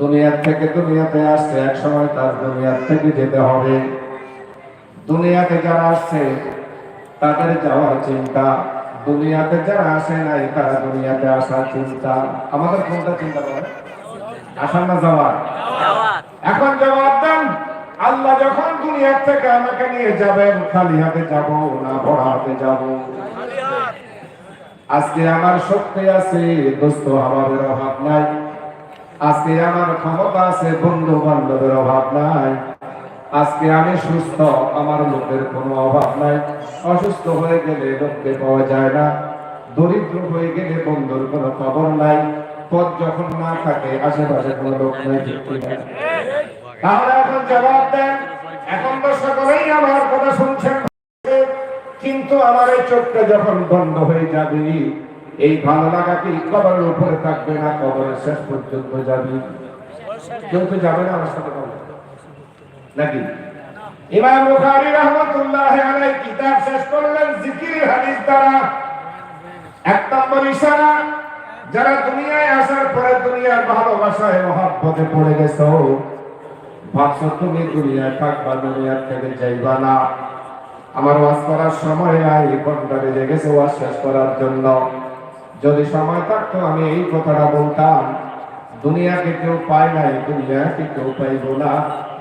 দুনিয়ার থেকে দুনিয়াতে আসছে এক সময় তার দুনিয়ার থেকে যেতে হবে। দুনিয়াতে যারা আসছে তাদের যাওয়ার চিন্তা। দুনিয়াতে যারা আসে নাই তারা দুনিয়াতে আসার চিন্তা। আমাদের কোনটা চিন্তা করে? আসার না যাওয়ার এখন জবাব দেন আল্লাহ যখন দুনিয়ার থেকে আমাকে নিয়ে যাবেন খালি হাতে যাব না বড় হাতে যাব। আজকে আমার শক্তি আছে দোস্ত আমাদের অভাব নাই। আজকে আমার ক্ষমতা আছে বন্ধু বান্ধবের অভাব নাই। আজকে আমি সুস্থ, আমার লোকের কোনো অভাব নাই। অসুস্থ হয়ে গেলে লোককে পাওয়া যায় না। দরিদ্র হয়ে গেলে বন্ধুর কোনো খবর নাই। পথ যখন না থাকে, আশেপাশে কোনো লোক নাই? তাহলে এখন জবাব দেন। এখন তো সকলেই আমার কথা শুনছেন। কিন্তু আমার এই চোখটা যখন বন্ধ হয়ে যাবে এই ভালো লাগা কি কবরের উপরে থাকবে না? কবরের শেষ পর্যন্ত যাবি। কেউ তো যাবে না আমার সাথে নাকি? ইমাম বুখারী রাহমাতুল্লাহ আলাইহি কিতাব শেষ করলেন জিকির হাদিস দ্বারা। এক নম্বর ইশারা, যারা দুনিয়ায় আসার পরে দুনিয়ার ভালোবাসায় মহাব্বতে পড়ে গেছো, ভাবছ তুমি দুনিয়ায় থাকবা, দুনিয়ার থেকে যাইবা না। আমার ওয়াজ করার সময় নাই ঘণ্টা বেজে গেছে ওয়াজ শেষ করার জন্য। যদি সময় থাকতো আমি এই কথাটা বলতাম দুনিয়াকে কেউ পায় নাই দুনিয়াকে কেউ পাইব না।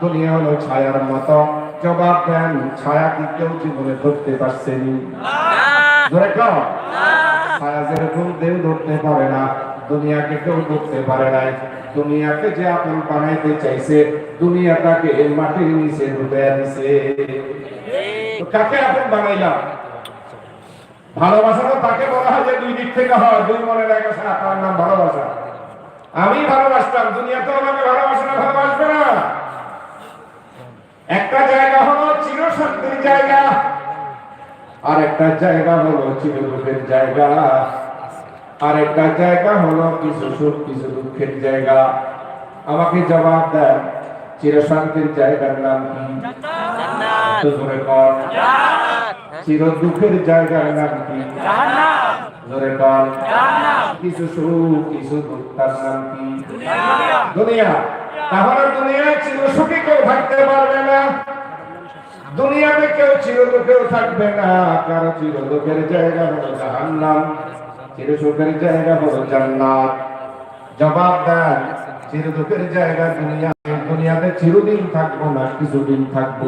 দুনিয়া হলো ছায়ার মতো। জবাব দেন ছায়া কি কেউ জীবনে ধরতে পারছেনি ধরে ছায়া যেরকম কেউ ধরতে পারে না দুনিয়াকে কেউ ধরতে পারে নাই। দুনিয়াকে যে আপন বানাইতে চাইছে দুনিয়াটাকে মাটির নিচে ডুবে দিছে। কাকে আপন বানাইলাম? ভালোবাসা তাকে বলা হয় যে দুই দিক থেকে হয় দুই মনের এক আশা তার নাম ভালোবাসা। আমি ভালোবাসতাম দুনিয়া তো আমাকে ভালোবাসে না ভালোবাসবে না। একটা জায়গা হলো চির শান্তির জায়গা আর একটা জায়গা হলো চির দুঃখের জায়গা আর একটা জায়গা হলো কিছু সুখ কিছু দুঃখের জায়গা। আমাকে জবাব দেন চিরশান্তির জায়গার নাম কি? জোরে কর। চির দুঃখের জায়গার নাম কি? কিছু সুখ কিছু দুঃখ তার নাম কি? দুনিয়া। তাহলে দুনিয়ায় চির সুখী কেউ থাকতে পারবে না। দুনিয়াতে কেউ চির দুঃখেও থাকবে না। কারও চির দুঃখের জায়গা হলো জাহান্নাম চির সুখের জায়গা হলো জান্নাত। জবাব দেন চির দুঃখের জায়গা দুনিয়া দুনিয়াতে চিরদিন থাকব না কিছুদিন থাকব।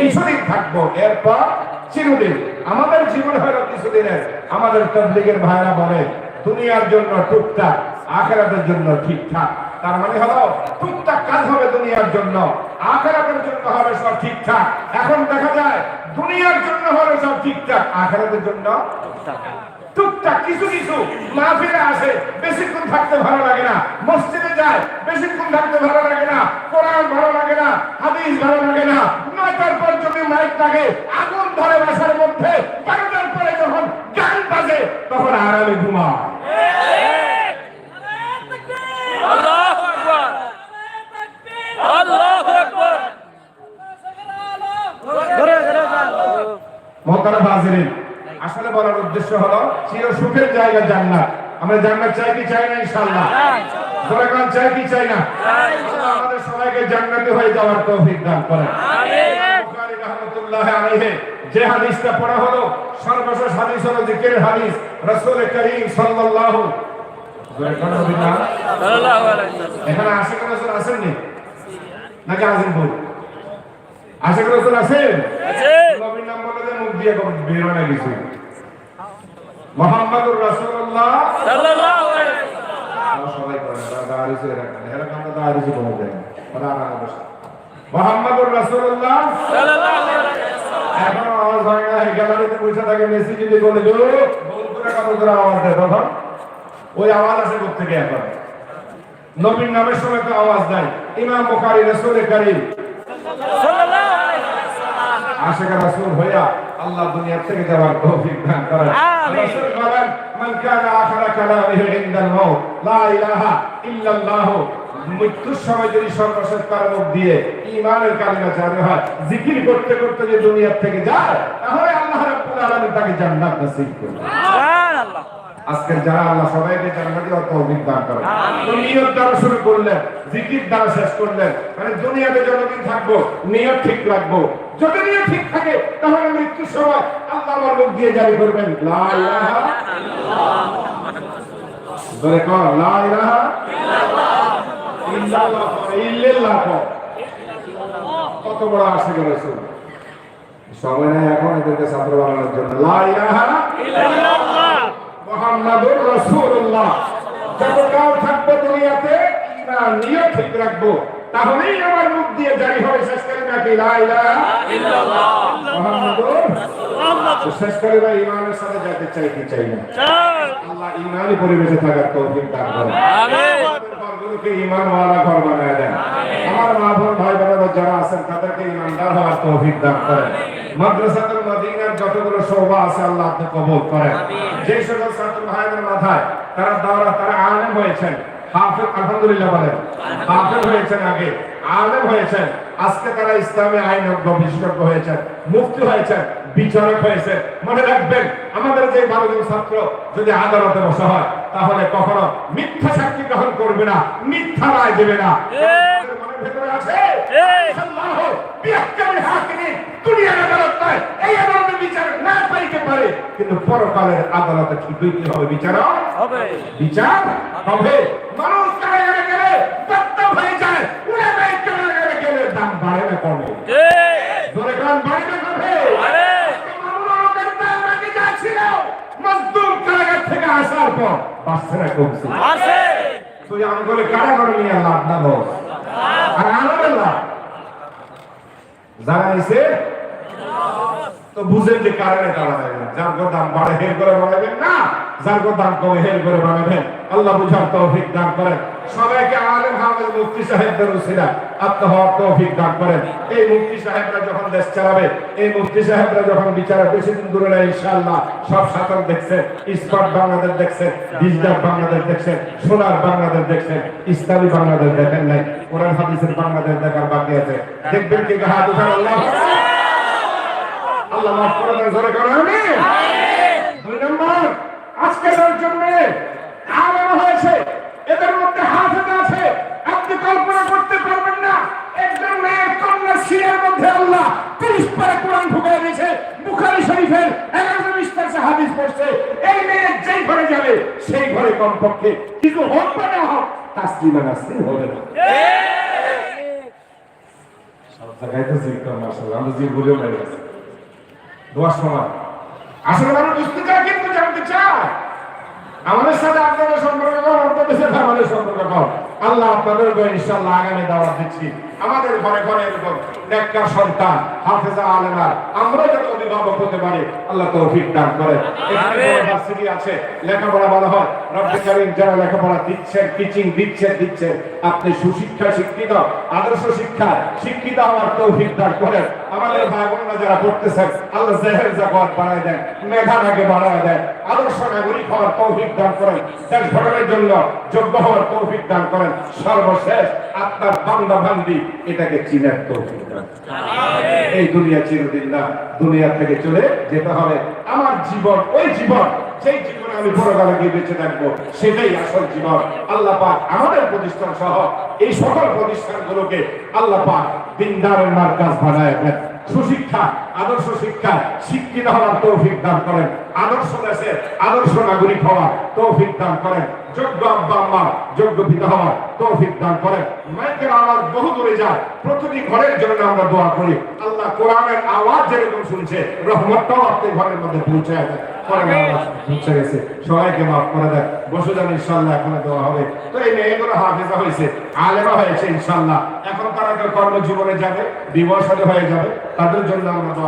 কিছুদিন থাকব। এরপর চিরদিন। আমাদের জীবন হলো কিছুদিনের, আমাদের তবলিগের ভাইরা বলে, দুনিয়ার জন্য টুকটাক, আখেরাতের জন্য ঠিকঠাক। তার মানে হলো, টুকটাক কাজ হবে দুনিয়ার জন্য, আখেরাতের জন্য হবে সব ঠিকঠাক। এখন দেখা যায়, দুনিয়ার জন্য হবে সব ঠিকঠাক, আখেরাতের জন্য টুকটাক কিছু কিছু মাহফিলে আসে, বেশিক্ষণ থাকতে ভালো লাগে না। মসজিদে যায়, বেশিক্ষণ থাকতে ভালো লাগে না। কোরআন ভালো লাগে না, হাদিস ভালো লাগে না। নয়টার পর যদি মাইক লাগে আগুন ধরে বাসার মধ্যে বারোটার পরে যখন গান বাজে তখন আরামে ঘুমায়। আসলে বলার উদ্দেশ্য হলো চির সুখের জায়গা জান্নাত। আমরা জান্নাত চাই কি চাই না ইনশাআল্লাহ? চাই কি চাই না? আমাদের সবাইকে জান্নাতে হয়ে যাওয়ার তৌফিক দান করেন। রাহমাতুল্লাহ আলাইহি যে হাদিসটা পড়া হলো সর্বশেষ হাদিস হলো জিকিরের হাদিস রাসূল করিম সাল্লাল্লাহু এখানে আশিক রাসূল আছেননি নাকি বল আশিক রাসূল আছেন নবীর নাম বলে যে মুখ দিয়ে বের হয় কিছু। মোহাম্মদুর রাসূলুল্লাহ। সাল্লাল্লাহু আলাইহি সবাই রাখেন এরা বলে মোহাম্মদুর রাসূলুল্লাহ। সাল্লাল্লাহু আলাইহি এখনও আওয়াজ হয় না গ্যালারিতে বসে থাকে মেসি যদি বলে গো করে কত করে আওয়াজ দেয় তখন ওই আওয়াজ আসে কোথা থেকে এখন? নবীর নামের সময় তো আওয়াজ দেয় ইমাম বুখারী রাসূল করিম। সাল্লাল্লাহু আলাইহি আশেখ রাসূল হইয়া আল্লাহ দুনিয়া থেকে যাওয়ার তৌফিক দান করেন। রাসূল বলেন মান কানা আখির কালামিহি ইনদাল মাউত লা ইলাহা ইল্লাল্লাহ মৃত্যুর সময় যদি সর্বশেষ তার মুখ দিয়ে ইমানের কালিমা জারি হয় জিকির করতে করতে যে দুনিয়া থেকে যায় তাহলে আল্লাহ রাব্বুল আলামিন তাকে জান্নাত নসিব করবে। সুবহানাল্লাহ। আজকে যারা আল্লাহ সবাইকে জান্নাতি অর্থ অভিজ্ঞান করে তো নিয়ত দ্বারা শুরু করলেন জিকির দ্বারা শেষ করলেন মানে দুনিয়াতে যতদিন থাকব নিয়ত ঠিক রাখব। যদি নিয়ত ঠিক থাকে তাহলে মৃত্যুর সময় আল্লাহ আমার মুখ দিয়ে জারি করবেন লা ইলাহা ধরে কর লা ইলাহা ইল্লাল্লাহ। পরে, ইল্লাল্লাহ পরে। কত বড় সময় নাই এখন এদেরকে ছাত্র বানানোর জন্য। মোহাম্মদুর রাসূলুল্লাহ। যতকাল থাকব দুনিয়াতে নিয়ত ঠিক রাখব। তাহলেই আমার মুখ দিয়ে জারি হবে শেষ করে নাকি তো শেষ করে না ইমানের সাথে যেতে চাই কি চাই না? আল্লাহ ইমানই পরিবেশে থাকার তৌফিক দান করেন। আমাদের ইমানওয়ালা ঘর বানায় দেন। আমার মা বোন ভাই বোনেরা যারা আছেন তাদেরকে ইমানদার হওয়ার তৌফিক দান করেন। মাদ্রাসাতুল মদিনার যতগুলো শোভা আছে আল্লাহ আপনি কবুল করেন। যে সকল ছাত্র ভাইদের মাথায় তারা দাওরা তারা আলেম হয়েছেন। হাফেজ আলহামদুলিল্লাহ বলেন। হাফেজ হয়েছেন আগে আলেম হয়েছেন। আজকে তারা ইসলামে আইনজ্ঞ বিশেষজ্ঞ হয়েছেন মুফতি হয়েছেন বিচারক হয়েছে মনে রাখবেন আমাদের যে বারো জন ছাত্র যদি আদালতে বসা হয় তাহলে কখনো মিথ্যা সাক্ষী গ্রহণ করবে না মিথ্যা রায় দেবে না। ভেতরে আছে দুনিয়ার আদালত নয় এই আদালতে বিচার না পাইতে পারে। কিন্তু পরকালের আদালতে কি হবে বিচারক বিচার হবে। মানুষ না কমছে। তুই কারাগারে নিয়ে লাভ না আর যারা তো বুঝেন যে কারণে যার গো দাম বাড়ে হের করে বাড়াবেন না। যার গো দাম কমে হের করে বাড়াবেন আল্লাহ বুঝার তৌফিক দান করেন। সবাইকে হামেদ মুফতি সাহেবদের উসিলা আত্ম হওয়ার তৌফিক দান করেন। এই মুফতি সাহেবরা যখন দেশ চালাবে এই মুফতি সাহেবরা যখন বিচার বেশি দিন দূরে না ইনশাআল্লাহ সব সাঁতার দেখছেন স্পট বাংলাদেশ দেখছেন ডিজিটাল বাংলাদেশ দেখছেন সোনার বাংলাদেশ দেখছেন ইসলামী বাংলাদেশ দেখেন নাই কোরআন হাদিসের বাংলাদেশ দেখার বাকি আছে। দেখবেন কি হাত উঠান আল্লাহ? আল্লাহ মাফ করে দেন জোরে করে আমিন। দুই নম্বর আজকে জন্য আলেম হয়েছে। এদের মধ্যে হাফেজ কল্পনা করতে পারবেন না। একজন মেয়ের কন্যা সিনের মধ্যে আল্লাহ তিরিশ পারে কোরআন ঢুকিয়ে দিয়েছে। বুখারী শরীফের এগারো বিস্তার হাদিস পড়ছে। এই মেয়ে যেই ঘরে যাবে, সেই ঘরে কমপক্ষে কিছু হোক বা না হোক, তাসলিমা নাসলিম হবে না। সব জায়গায় তো আসলে জানতে চায়। আমাদের সাথে আপনাদের সম্পর্ক কম আমাদের সম্পর্ক আল্লাহ আপনাদের ইনশাল্লাহ আগামী দাওয়াত দিচ্ছি। আমাদের ঘরে ঘরে এরকম নেককার সন্তান হাফেজা আলেমা আমরা যত অভিভাবক হতে পারি আল্লাহ তৌফিক দান করে। ইউনিভার্সিটি আছে লেখাপড়া ভালো হয়। রব্বি কারীম যারা লেখাপড়া দিচ্ছেন টিচিং দিচ্ছেন দিচ্ছেন আপনি সুশিক্ষা শিক্ষিত আদর্শ শিক্ষা শিক্ষিত হওয়ার তৌফিক দান করেন। আমাদের ভাই বোনরা যারা পড়তেছেন আল্লাহ জেহের জাকাত বাড়ায় দেন মেধাটাকে বাড়ায় দেন আদর্শ নাগরিক হওয়ার তৌফিক দান করেন দেশ গঠনের জন্য যোগ্য হওয়ার তৌফিক দান করেন। সর্বশেষ আপনার বান্দা বান্দি এটাকে চিনার এই দুনিয়া চিরদিন না, দুনিয়া থেকে চলে যেতে হবে। আমার জীবন, ওই জীবন সেই জীবনে আমি পরকালে গিয়ে বেঁচে থাকব, সেটাই আসল জীবন। আল্লাহ পাক আমাদের প্রতিষ্ঠান সহ এই সকল প্রতিষ্ঠানগুলোকে আল্লাহ পাক দিনদারের মার্কাজ বানায় সুশিক্ষা আদর্শ শিক্ষা শিক্ষিত হওয়ার তৌফিক দান করেন। আদর্শ দেশের আদর্শ নাগরিক হওয়ার তৌফিক দান করেন। যোগ্য আব্বা আম্মা যোগ্য পিতা হওয়ার তৌফিক দান করেন। মাইকের আওয়াজ বহু দূরে যায়। প্রতিটি ঘরের জন্য আমরা দোয়া করি। আল্লাহ কোরআনের আওয়াজ যেরকম শুনছে রহমতটাও আপনি ঘরের মধ্যে পৌঁছে গেছে। সবাইকে মাফ করে দেয় বসে যান ইনশাল্লাহ এখন দেওয়া হবে। তো এই মেয়েগুলো হাফেজা হয়েছে আলেমা হয়েছে ইনশাল্লাহ এখন তারা কর্মজীবনে যাবে বিবাহ হয়ে যাবে। তাদের জন্য আমরা দোয়া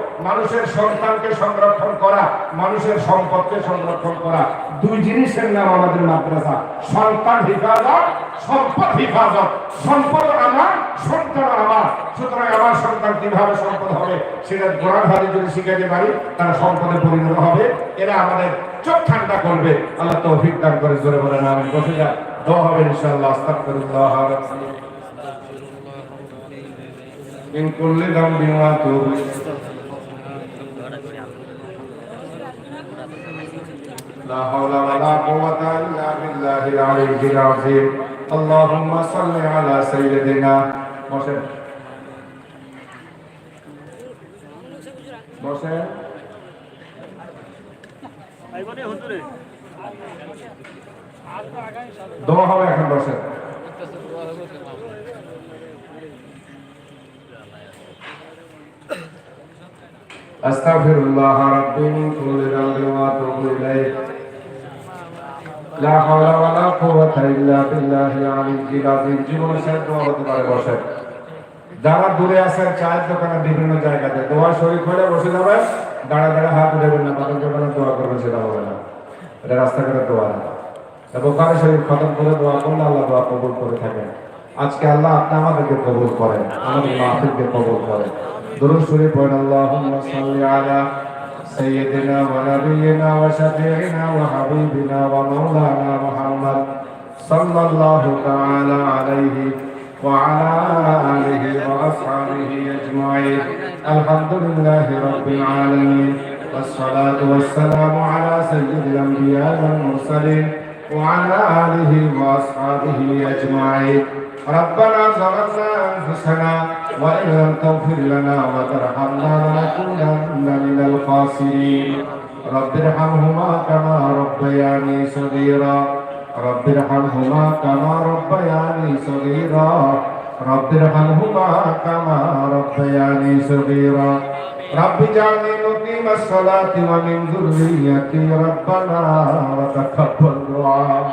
মানুষের সন্তানকে সংরক্ষণ করা মানুষের সম্পদকে সংরক্ষণ করা দুই জিনিসের নাম আমাদের মাদ্রাসা সন্তান হিফাজত সম্পদ হিফাজত সম্পদ আমার সন্তান আমার সুতরাং আমার সন্তান কিভাবে সম্পদ হবে সেটা গোড়ার ভাবে যদি শিখাতে পারি তারা সম্পদে পরিণত হবে এরা আমাদের চোখ ঠান্ডা করবে আল্লাহ তৌফিক দান করে জোরে বলে না আমি বসে যা দোয়া হবে ইনশাআল্লাহ আস্তাগফিরুল্লাহ রাব্বি من كل ذنب واتوب لا حول ولا قوة إلا بالله العلي العظيم اللهم صل على سيدنا محمد বসে দোয়া হবে এখন বসে أستغفر الله ربي من كل ذنب وأتوب إليه লা হাওলা ওয়ালা কুওয়াতা ইল্লা বিল্লাহিল আলিয়্যিল আযীম। জীবনে সাহেব দোয়া হতে পারে, বসে। যারা দূরে আছেন, চায়ের দোকানে বিভিন্ন জায়গাতে দোয়া শরীর হলে বসে যাবে। দাঁড়া দাঁড়া, হাত উঠাবেন না বাদল যখন দোয়া করবেন সেটা হবে না। এটা রাস্তাঘাটে দোয়া না। বোকারে শরীর খতম করে দোয়া করলে আল্লাহ দোয়া কবুল করে থাকে আজকে আল্লাহ আপনি আমাদেরকে কবুল করেন, আমাদের মাহফিলকে কবুল করেন। দরুদ শরীফ পড়েন, আল্লাহুম্মা সাল্লি আলা سيدنا ونبينا وشفيعنا وحبيبنا ومولانا محمد صلى الله تعالى عليه وعلى آله وأصحابه أجمعين. الحمد لله رب العالمين. والصلاة والسلام على سيد الأنبياء والمرسلين وعلى آله وأصحابه أجمعين. ربنا ظلمنا أنفسنا وإن لم تغفر لنا وترحمنا لنكونن من الخاسرين رب ارحمهما كما ربياني صغيرا رب ارحمهما كما ربياني صغيرا رب ارحمهما كما ربياني صغيرا رب اجعلني مقيم الصلاة ومن ذريتي ربنا وتقبل دعاء